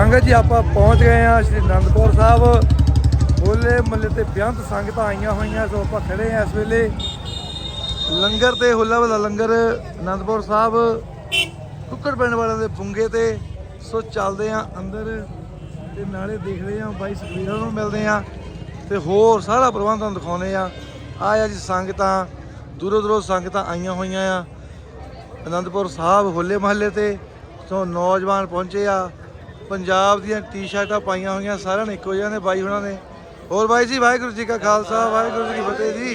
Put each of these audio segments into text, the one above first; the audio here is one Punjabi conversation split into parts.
ਸੰਗਤ ਜੀ ਆਪਾਂ ਪਹੁੰਚ ਗਏ ਆ ਸ਼੍ਰੀ ਅਨੰਦਪੁਰ ਸਾਹਿਬ। ਹੋਲੇ ਮੱਲੇ ਤੇ ਬਿਆੰਤ ਸੰਗਤਾਂ ਆਈਆਂ ਹੋਈਆਂ, ਸੋ ਆਪਾਂ ਖੜੇ ਆ ਇਸ ਵੇਲੇ। ਲੰਗਰ ਤੇ ਹੋਲਾ ਵਾਲਾ ਲੰਗਰ ਅਨੰਦਪੁਰ ਸਾਹਿਬ, ਕੁੱਕੜ ਪਿੰਡ ਵਾਲਿਆਂ ਦੇ ਪੁੰਗੇ ਤੇ। ਸੋ ਚੱਲਦੇ ਆ ਅੰਦਰ ਤੇ ਨਾਲੇ ਦੇਖਦੇ ਆ ਬਾਈ ਸੁਖਵੀਰਾਂ ਨੂੰ ਮਿਲਦੇ ਆ ਤੇ ਹੋਰ ਸਾਰਾ ਪ੍ਰਬੰਧ ਤੁਹਾਨੂੰ ਦਿਖਾਉਨੇ ਆ ਆਇਆ ਜੀ ਸੰਗਤਾਂ, ਦੂਰੋਂ ਦੂਰੋਂ ਸੰਗਤਾਂ ਆਈਆਂ ਹੋਈਆਂ ਆ। ਅਨੰਦਪੁਰ ਸਾਹਿਬ ਹੋਲੇ ਮਹੱਲੇ ਤੇ ਸੋ ਨੌਜਵਾਨ ਪਹੁੰਚੇ ਆ। ਪੰਜਾਬ ਦੀਆਂ ਟੀ-ਸ਼ਰਟਾਂ ਪਾਈਆਂ ਹੋਈਆਂ ਸਾਰਿਆਂ ਨੇ, ਇੱਕੋ ਜਿਹੀਆਂ ਨੇ ਬਾਈ ਉਹਨਾਂ ਨੇ। ਹੋਰ ਬਾਈ ਜੀ, ਵਾਹਿਗੁਰੂ ਜੀ ਕਾ ਖਾਲਸਾ, ਵਾਹਿਗੁਰੂ ਜੀ ਕੀ ਫਤਿਹ ਜੀ।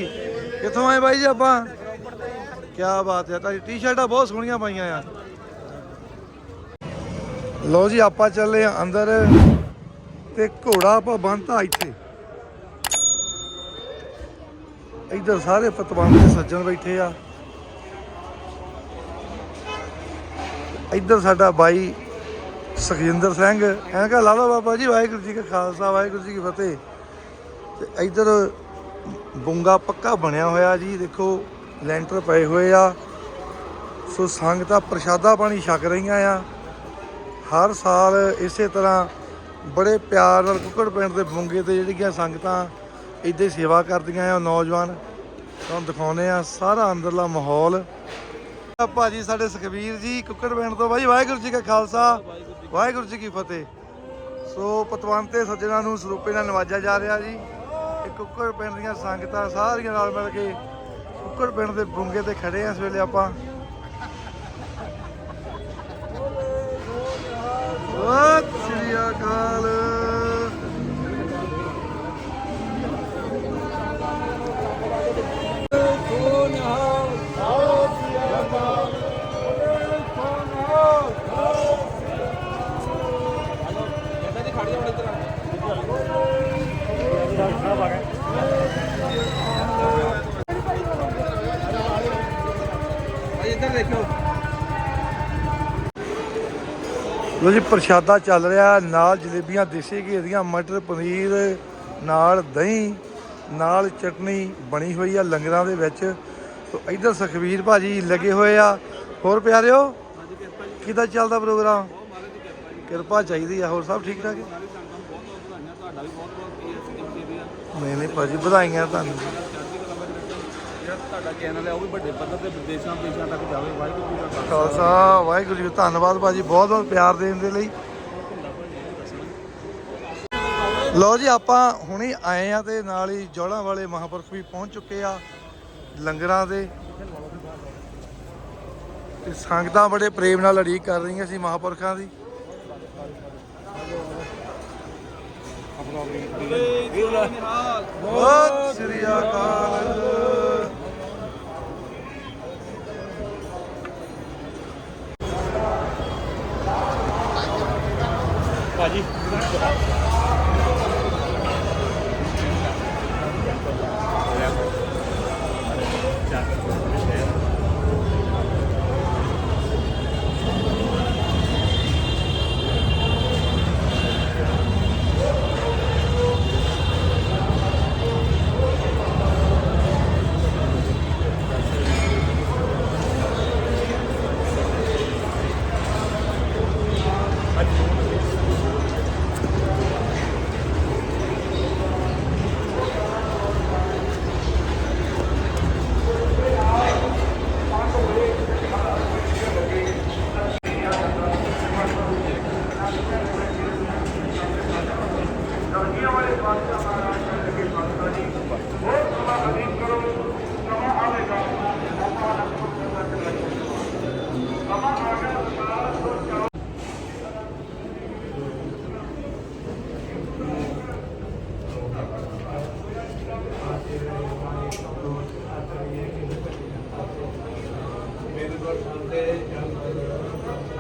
ਕਿੱਥੋਂ ਆਏ ਬਾਈ ਜੀ ਆਪਾਂ? ਕੀ ਬਾਤ ਹੈ, ਤੁਹਾਡੀ ਟੀ-ਸ਼ਰਟਾਂ ਬਹੁਤ ਸੋਹਣੀਆਂ ਪਾਈਆਂ ਆ। ਲੋ ਜੀ, ਆਪਾਂ ਚੱਲੇ ਆ ਅੰਦਰ ਤੇ ਘੋੜਾ ਆਪਾਂ ਬੰਨਤਾ ਇੱਥੇ। ਇੱਧਰ ਸਾਰੇ ਪਤਵੰਤ ਦੇ ਸੱਜਣ ਬੈਠੇ ਆ। ਇੱਧਰ ਸਾਡਾ ਬਾਈ ਸੁਖਜਿੰਦਰ ਸਿੰਘ। ਐਂ ਕਹ ਲਾ ਲਓ ਬਾਬਾ ਜੀ, ਵਾਹਿਗੁਰੂ ਜੀ ਕਾ ਖਾਲਸਾ, ਵਾਹਿਗੁਰੂ ਜੀ ਕੀ ਫਤਿਹ। ਤੇ ਇੱਧਰ ਬੁੰਗਾ ਪੱਕਾ ਬਣਿਆ ਹੋਇਆ ਜੀ, ਦੇਖੋ, ਲੈਂਟਰ ਪਏ ਹੋਏ ਆ। ਸੋ ਸੰਗਤਾਂ ਪ੍ਰਸ਼ਾਦਾ ਪਾਣੀ ਛਕ ਰਹੀਆਂ ਆ। ਹਰ ਸਾਲ ਇਸੇ ਤਰ੍ਹਾਂ ਬੜੇ ਪਿਆਰ ਨਾਲ ਕੁੱਕੜ ਪਿੰਡ ਦੇ ਬੁੰਗੇ ਤੇ ਜਿਹੜੀਆਂ ਸੰਗਤਾਂ ਇੱਥੇ ਸੇਵਾ ਕਰਦੀਆਂ ਆ, ਨੌਜਵਾਨ। ਤੁਹਾਨੂੰ ਦਿਖਾਉਨੇ ਆ ਸਾਰਾ ਅੰਦਰਲਾ ਮਾਹੌਲ। ਭਾਜੀ, ਸਾਡੇ ਸੁਖਬੀਰ ਜੀ, ਕੁੱਕੜ ਪਿੰਡ ਤੋਂ। ਬਾਈ ਵਾਹਿਗੁਰੂ ਜੀ ਕਾ ਖਾਲਸਾ। ਵਾਹਿਗੁਰੂ ਜੀ ਕੀ ਫਤਿਹ। ਸੋ ਪਤਵੰਤੇ ਸੱਜਣਾ ਨੂੰ ਸਰੂਪੇ ਨਾਲ ਨਵਾਜਿਆ ਜਾ ਰਿਹਾ ਜੀ। ਇਹ ਕੁੱਕੜ ਪਿੰਡ ਦੀਆਂ ਸੰਗਤਾਂ ਸਾਰੀਆਂ ਨਾਲ ਮਿਲ ਕੇ ਕੁੱਕੜ ਪਿੰਡ ਦੇ ਬੁੰਗੇ ਤੇ ਖੜੇ ਆ ਇਸ ਵੇਲੇ ਆਪਾਂ। ਸਤਿ ਸ੍ਰੀ ਅਕਾਲ। ਲੋ ਜੀ, ਪ੍ਰਸ਼ਾਦਾ ਚੱਲ ਰਿਹਾ, ਨਾਲ ਜਲੇਬੀਆਂ, ਦੇਸੀ ਘੀ ਦੀਆਂ, ਮਟਰ, ਪਨੀਰ, ਨਾਲ ਦਹੀਂ, ਨਾਲ ਚਟਨੀ ਬਣੀ ਹੋਈ ਆ ਲੰਗਰਾਂ ਦੇ ਵਿੱਚ। ਤੋ ਇੱਧਰ ਸੁਖਵੀਰ ਭਾਜੀ ਲੱਗੇ ਹੋਏ ਆ। ਹੋਰ ਪਿਆਰਿਓ ਹਾਂਜੀ ਕਿਰਪਾ ਜੀ ਕਿਦਾਂ ਚੱਲਦਾ ਪ੍ਰੋਗਰਾਮ? ਕਿਰਪਾ ਚਾਹੀਦੀ ਆ, ਹੋਰ ਸਭ ਠੀਕ ਠਾਕ ਹੈ? ਨਹੀਂ ਨਹੀਂ ਭਾਜੀ, ਵਧਾਈਆਂ ਤੁਹਾਨੂੰ ਚੜ੍ਹਦੀ ਕਲਾ ਵਿੱਚ ਰੱਖੋ ਜਿਹੜਾ ਤੁਹਾਡਾ ਚੈਨਲ ਹੈ ਉਹ ਵੀ ਵੱਡੇ ਪੱਧਰ ਤੇ ਵਿਦੇਸ਼ਾਂ ਵਿਦੇਸ਼ਾਂ ਤੱਕ ਜਾਵੇ। ਵਾਹਿਗੁਰੂ ਜੀ ਦਾ ਖਾਲਸਾ। ਵਾਹਿਗੁਰੂ ਜੀ ਧੰਨਵਾਦ ਭਾਜੀ ਬਹੁਤ ਬਹੁਤ ਪਿਆਰ ਦੇਣ ਦੇ ਲਈ। ਲੋ ਜੀ ਆਪਾਂ ਹੁਣੇ ਆਏ ਆ ਤੇ ਨਾਲ ਹੀ ਜੋੜਾਂ ਵਾਲੇ ਮਹਾਂਪੁਰਖ ਵੀ ਪਹੁੰਚ ਚੁੱਕੇ ਆ ਲੰਗਰਾਂ ਦੇ। ਤੇ ਸੰਗਤਾਂ ਬੜੇ ਪ੍ਰੇਮ ਨਾਲ ਅੜੀਕ ਕਰ ਰਹੀਆਂ ਸੀ ਮਹਾਂਪੁਰਖਾਂ ਦੀ। ਸਤਿ ਸ੍ਰੀ ਅਕਾਲ। ਭਾਜੀ। ಮುಂದೆ ಯಾವ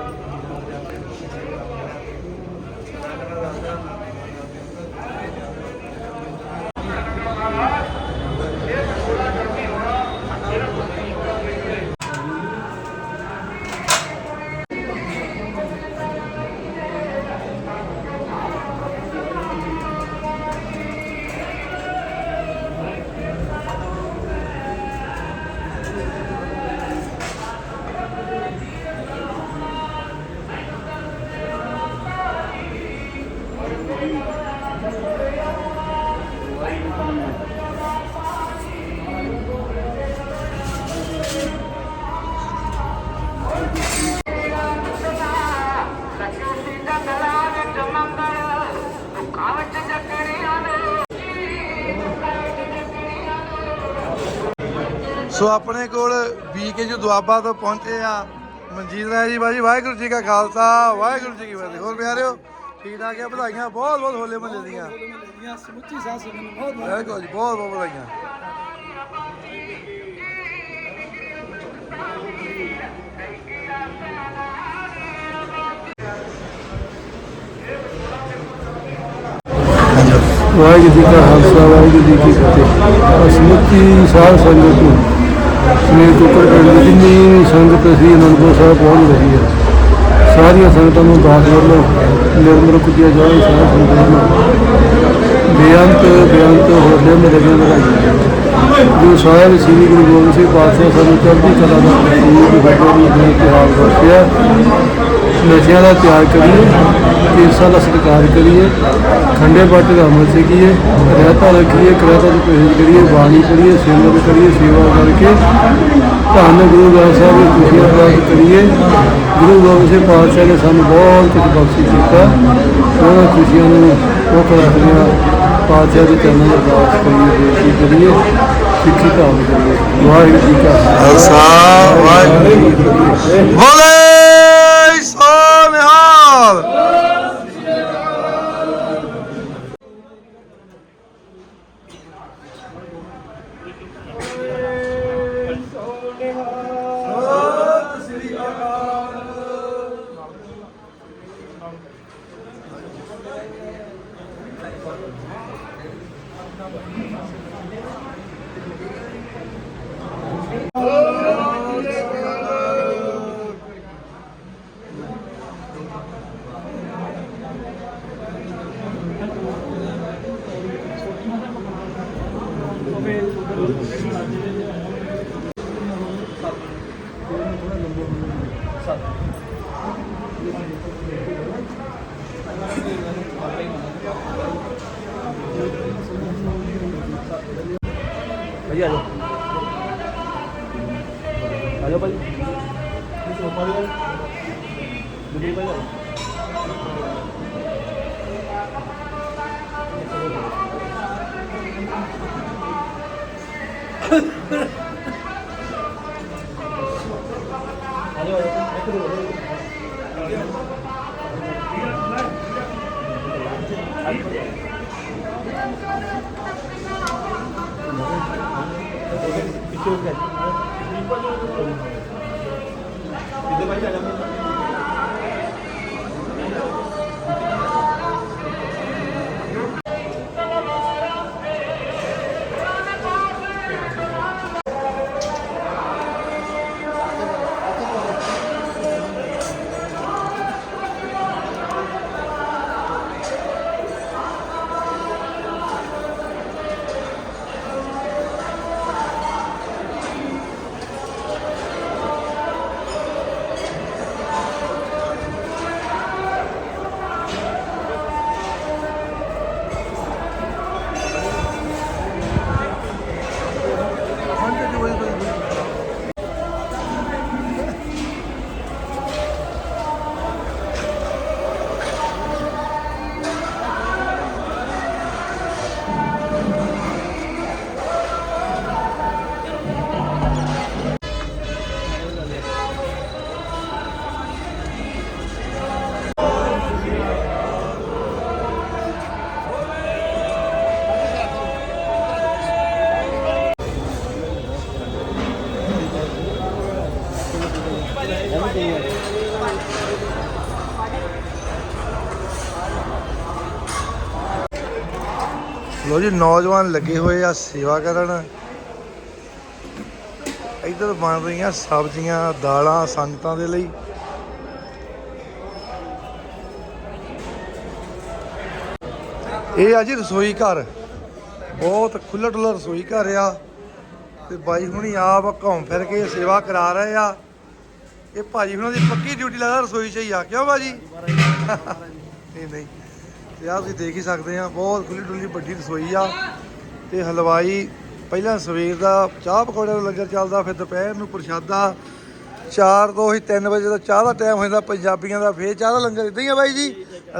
ਸੋ ਆਪਣੇ ਕੋਲ ਬੀਕੇ ਜੋ ਦੁਆਬਾ ਤੋਂ ਪਹੁੰਚੇ ਆ। ਮਨਜੀਤ ਰਾਏ ਜੀ, ਬਾਜੀ, ਵਾਹਿਗੁਰੂ ਜੀ ਕਾ ਖਾਲਸਾ, ਵਾਹਿਗੁਰੂ ਜੀ ਕੀ ਫਤਿਹ। ਹੋਰ ਪਿਆਰਿਓ, ਠੀਕ ਠਾਕ ਆ? ਵਧਾਈਆਂ, ਬਹੁਤ ਬਹੁਤ ਹੋਲੇ ਮਹੱਲੇ ਦੀਆਂ। ਸਮੁੱਚੀ ਸਾਹ ਨੂੰ ਬਹੁਤ ਬਿਲਕੁਲ ਜੀ, ਬਹੁਤ ਬਹੁਤ ਵਧਾਈਆਂ। ਵਾਹਿਗੁਰੂ ਜੀ ਕਾ ਖਾਲਸਾ, ਵਾਹਿਗੁਰੂ ਜੀ ਕੀ ਫਤਿਹ। ਸਮੁੱਚੀ ਸਾਧ ਸੰਗਤ ਨੂੰ ਸ੍ਰੀ ਟੁਕੜ ਪਿੰਡ ਦੀ ਜਿੰਨੀ ਸੰਗਤ ਅਸੀਂ ਅਨੰਦਪੁਰ ਸਾਹਿਬ ਪਹੁੰਚ ਰਹੀ ਹੈ। ਸਾਰੀਆਂ ਸੰਗਤਾਂ ਨੂੰ ਦਾਸ ਵੱਲੋਂ ਨਿਰਮਲ ਕੁਜਿਆ ਜਾਏ ਸਾਧ ਸੰਗਤਾਂ ਨੂੰ। ਬੇਅੰਤ ਬੇਅੰਤ ਹੋਲੇ ਮਹੱਲੇ ਵਧਾਈਆਂ ਜੋ ਸਾਹਿਬ ਸ੍ਰੀ ਗੁਰੂ ਗੋਬਿੰਦ ਸਿੰਘ ਪਾਤਸ਼ਾਹ ਸਾਨੂੰ ਚੜ੍ਹਦੀ ਕਲਾ ਦਾ ਪ੍ਰਤੀਕ ਵੱਡੇ ਰੂਪ ਦੇ ਵਰਤਿਆ, ਨਸ਼ਿਆਂ ਦਾ ਤਿਆਗ ਕਰੀਏ। ਇਸ ਦਾ ਸਤਿਕਾਰ ਕਰੀਏ, ਖੰਡੇ ਬਾਟੇ ਦਾ ਅਮਲ ਸਿੱਖੀਏ, ਰਹਿਤਾ ਰੱਖੀਏ, ਕਰਤਾ ਦੀ ਪਰਹੇਜ਼ ਕਰੀਏ, ਬਾਣੀ ਕਰੀਏ ਸੇਵਾ ਕਰੀਏ, ਸੇਵਾ ਕਰਕੇ ਧੰਨ ਗੁਰੂ ਗ੍ਰੰਥ ਸਾਹਿਬ ਦੀ ਖੁਸ਼ੀਆਂ ਪ੍ਰਾਪਤ ਕਰੀਏ। ਗੁਰੂ ਗੋਬਿੰਦ ਸਿੰਘ ਪਾਤਸ਼ਾਹ ਨੇ ਸਾਨੂੰ ਬਹੁਤ ਕੁਝ ਬਖਸ਼ਿਸ਼ ਕੀਤਾ। ਉਹਨਾਂ ਖੁਸ਼ੀਆਂ ਨੂੰ ਮੁੱਖ ਰੱਖਦਿਆਂ ਪਾਤਸ਼ਾਹ ਦੇ ਚਰਨਾਂ ਦਾ ਅਰਦਾਸ ਕਰੀਏ, ਬੇਨਤੀ ਕਰੀਏ, ਸਿੱਖੀ ਧਾਰਨ ਕਰੀਏ। ਵਾਹਿਗੁਰੂ ਜੀ ਕਾ ਖਾਲਸਾ। ਵਾਹਿਗੁਰੂ ਜੀ ਬੋਲੇ ਸੋ ਨਿਹਾਲ ਭਾਈ ਲੋ ਜੀ, ਨੌਜਵਾਨ ਲੱਗੇ ਹੋਏ ਆ ਸੇਵਾ ਕਰਨ। ਇੱਧਰ ਬਣ ਰਹੀਆਂ ਸਬਜ਼ੀਆਂ, ਦਾਲਾਂ, ਸੰਗਤਾਂ ਦੇ ਲਈ। ਇਹ ਆ ਜੀ ਰਸੋਈ ਘਰ। ਬਹੁਤ ਖੁੱਲ੍ਹਾ ਡੁੱਲਾ ਰਸੋਈ ਘਰ ਆ। ਤੇ ਬਾਈ ਹੁਣੀ ਆਪ ਘੁੰਮ ਫਿਰ ਕੇ ਸੇਵਾ ਕਰਾ ਰਹੇ ਆ। ਇਹ ਭਾਜੀ ਹੁਣਾਂ ਦੀ ਪੱਕੀ ਡਿਊਟੀ ਲੱਗਦਾ ਰਸੋਈ 'ਚ ਹੀ ਆ। ਕਿਉਂ ਭਾਜੀ ਨਹੀਂ ਨਹੀਂ। ਤੇ ਆਹ ਤੁਸੀਂ ਦੇਖ ਹੀ ਸਕਦੇ ਆ ਬਹੁਤ ਖੁੱਲੀ ਡੁੱਲੀ ਵੱਡੀ ਰਸੋਈ ਆ ਤੇ ਹਲਵਾਈ ਪਹਿਲਾਂ ਸਵੇਰ ਦਾ ਚਾਹ ਪਕੌੜੇ ਦਾ ਲੰਗਰ ਚੱਲਦਾ, ਫਿਰ ਦੁਪਹਿਰ ਨੂੰ ਪ੍ਰਸ਼ਾਦਾ 4 ਤੋਂ ਹੀ 3 ਵਜੇ ਦਾ ਚਾਹ ਦਾ ਟਾਈਮ ਹੋ ਜਾਂਦਾ, ਪੰਜਾਬੀਆਂ ਦਾ ਫੇਰ ਚਾਹ ਦਾ ਲੰਗਰ ਇਦਾਂ ਹੀ ਆ ਬਾਈ ਜੀ।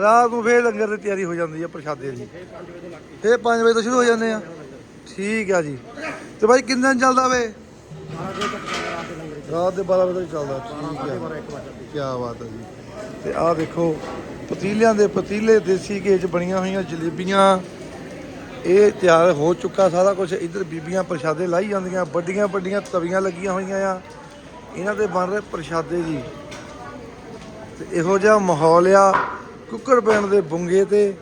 ਰਾਤ ਨੂੰ ਫੇਰ ਲੰਗਰ ਦੀ ਤਿਆਰੀ ਹੋ ਜਾਂਦੀ ਆ ਪ੍ਰਸ਼ਾਦੇ ਦੀ। ਫੇਰ 5 ਵਜੇ ਤੋਂ ਸ਼ੁਰੂ ਹੋ ਜਾਂਦੇ ਆ। ਠੀਕ ਆ ਜੀ। ਤੇ ਬਾਈ ਕਿੰਨੇ ਦਿਨ ਚੱਲਦਾ ਵੇ? ਰਾਤ ਦੇ 12 ਵਜੇ ਤੱਕ ਚੱਲਦਾ। ਠੀਕ ਹੈ ਕੀ ਬਾਤ ਹੈ ਜੀ। ਤੇ ਆਹ ਦੇਖੋ ਪਤੀਲਿਆਂ ਦੇ ਪਤੀਲੇ ਦੇਸੀ ਘੇ 'ਚ ਬਣੀਆਂ ਹੋਈਆਂ ਜਲੇਬੀਆਂ। ਇਹ ਤਿਆਰ ਹੋ ਚੁੱਕਾ ਸਾਰਾ ਕੁਝ ਇੱਧਰ ਬੀਬੀਆਂ ਪ੍ਰਸ਼ਾਦੇ ਲਾਈ ਜਾਂਦੀਆਂ, ਵੱਡੀਆਂ ਵੱਡੀਆਂ ਤਵੀਆਂ ਲੱਗੀਆਂ ਹੋਈਆਂ ਆ। ਇਹਨਾਂ ਦੇ ਬਣ ਰਹੇ ਪ੍ਰਸ਼ਾਦੇ ਜੀ। ਤੇ ਇਹੋ ਜਿਹਾ ਮਾਹੌਲ ਆ ਕੁੱਕੜ ਪਿੰਡ ਦੇ ਬੁੰਗੇ ਤੇ।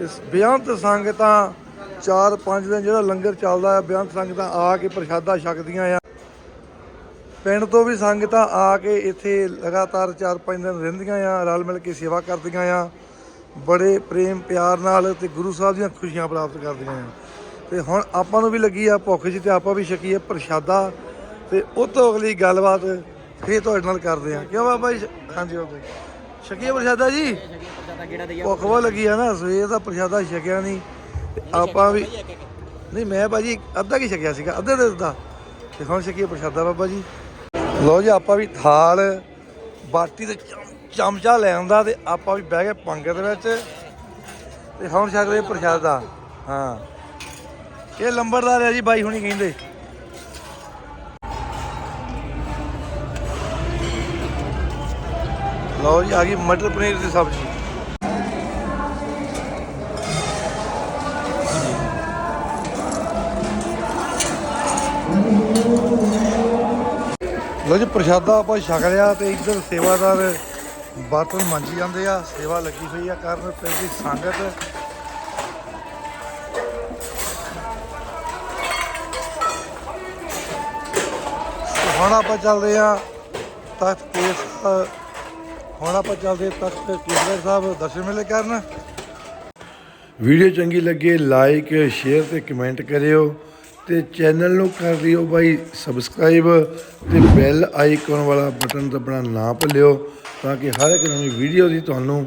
ਇਸ ਬੇਅੰਤ ਸੰਗਤਾਂ 4-5 ਦਿਨ ਜਿਹੜਾ ਲੰਗਰ ਚੱਲਦਾ ਆ ਬੇਅੰਤ ਸੰਗਤਾਂ ਆ ਕੇ ਪ੍ਰਸ਼ਾਦਾ ਛਕਦੀਆਂ ਆ। ਪਿੰਡ ਤੋਂ ਵੀ ਸੰਗਤਾਂ ਆ ਕੇ ਇੱਥੇ ਲਗਾਤਾਰ 4-5 ਦਿਨ ਰਹਿੰਦੀਆਂ ਆ, ਰਲ ਮਿਲ ਕੇ ਸੇਵਾ ਕਰਦੀਆਂ ਆ। ਬੜੇ ਪ੍ਰੇਮ ਪਿਆਰ ਨਾਲ ਤੇ ਗੁਰੂ ਸਾਹਿਬ ਦੀਆਂ ਖੁਸ਼ੀਆਂ ਪ੍ਰਾਪਤ ਕਰਦੀਆਂ ਆ। ਤੇ ਹੁਣ ਆਪਾਂ ਨੂੰ ਵੀ ਲੱਗੀ ਆ ਭੁੱਖ ਜੀ ਤੇ ਆਪਾਂ ਵੀ ਛਕੀਏ ਪ੍ਰਸ਼ਾਦਾ ਤੇ ਉਹ ਤੋਂ ਅਗਲੀ ਗੱਲਬਾਤ ਫੇਰ ਤੁਹਾਡੇ ਨਾਲ ਕਰਦੇ ਆ। ਕਿਉਂ ਬਾਬਾ ਜੀ? ਹਾਂਜੀ ਬਾਬਾ ਜੀ। ਛਕੀਏ ਪ੍ਰਸ਼ਾਦਾ ਜੀ? ਭੁੱਖ ਬਹੁਤ ਲੱਗੀ ਆ ਨਾ, ਸਵੇਰ ਦਾ ਪ੍ਰਸ਼ਾਦਾ ਛਕਿਆ ਨਹੀਂ। ਤੇ ਆਪਾਂ ਵੀ ਨਹੀਂ, ਮੈਂ ਭਾਜੀ ਅੱਧਾ ਕੀ ਛਕਿਆ ਸੀਗਾ? ਅੱਧੇ ਦੇ ਦਾ ਤੇ ਹੁਣ ਛਕੀਏ ਪ੍ਰਸ਼ਾਦਾ ਬਾਬਾ ਜੀ। ਲੋ ਜੀ, ਆਪਾਂ ਵੀ ਥਾਲ, ਬਾਟੀ ਤੇ ਚਮਚਾ ਲੈ ਆਉਂਦਾ ਤੇ ਆਪਾਂ ਵੀ ਬਹਿ ਗਏ ਪੰਗਤ ਵਿੱਚ। ਤੇ ਹੁਣ ਛਕ ਰਹੇ ਪ੍ਰਸ਼ਾਦਾ ਹਾਂ। ਇਹ ਲੰਬੜਦਾਰ ਹੈ ਜੀ, ਬਾਈ ਹੁਣੀ ਕਹਿੰਦੇ। ਲਓ ਜੀ, ਆ ਗਈ ਮਟਰ ਪਨੀਰ ਦੀ ਸਬਜ਼ੀ। ਲਓ ਜੀ, ਪ੍ਰਸ਼ਾਦਾ ਆਪਾਂ ਛਕ ਲਿਆ ਤੇ ਇੱਧਰ ਸੇਵਾਦਾਰ ਬਰਤਨ ਮੰਜੀ ਜਾਂਦੇ ਆ, ਸੇਵਾ ਲੱਗੀ ਹੋਈ ਆ ਕਰਨ ਪਿੰਡ ਸੰਗਤ। ਹੁਣ ਆਪਾਂ ਚੱਲਦੇ ਆ ਤਖਤ ਕੇਸ, ਹੁਣ ਆਪਾਂ ਚੱਲਦੇ ਤਖਤ ਕੇਸਗੜ੍ਹ ਸਾਹਿਬ, ਦਰਸ਼ਨ ਮੇਲੇ ਕਰਨ। ਵੀਡੀਓ ਚੰਗੀ ਲੱਗੇ ਲਾਈਕ ਸ਼ੇਅਰ ਤੇ ਕਮੈਂਟ ਕਰਿਓ। ਤੇ ਚੈਨਲ ਨੂੰ ਕਰ ਦਿਓ ਬਾਈ ਸਬਸਕ੍ਰਾਈਬ ਤੇ ਬੈਲ ਆਈਕਨ ਵਾਲਾ ਬਟਨ ਦਬਣਾ ਨਾ ਭੁੱਲਿਓ ਤਾਂ ਕਿ ਹਰ ਇੱਕ ਨਵੀਂ ਵੀਡੀਓ ਦੀ ਤੁਹਾਨੂੰ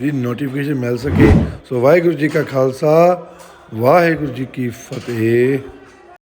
ਦੀ ਨੋਟੀਫਿਕੇਸ਼ਨ ਮਿਲ ਸਕੇ। ਸੋ ਵਾਹਿਗੁਰੂ ਜੀ ਕਾ ਖਾਲਸਾ, ਵਾਹਿਗੁਰੂ ਜੀ ਕੀ ਫਤਿਹ।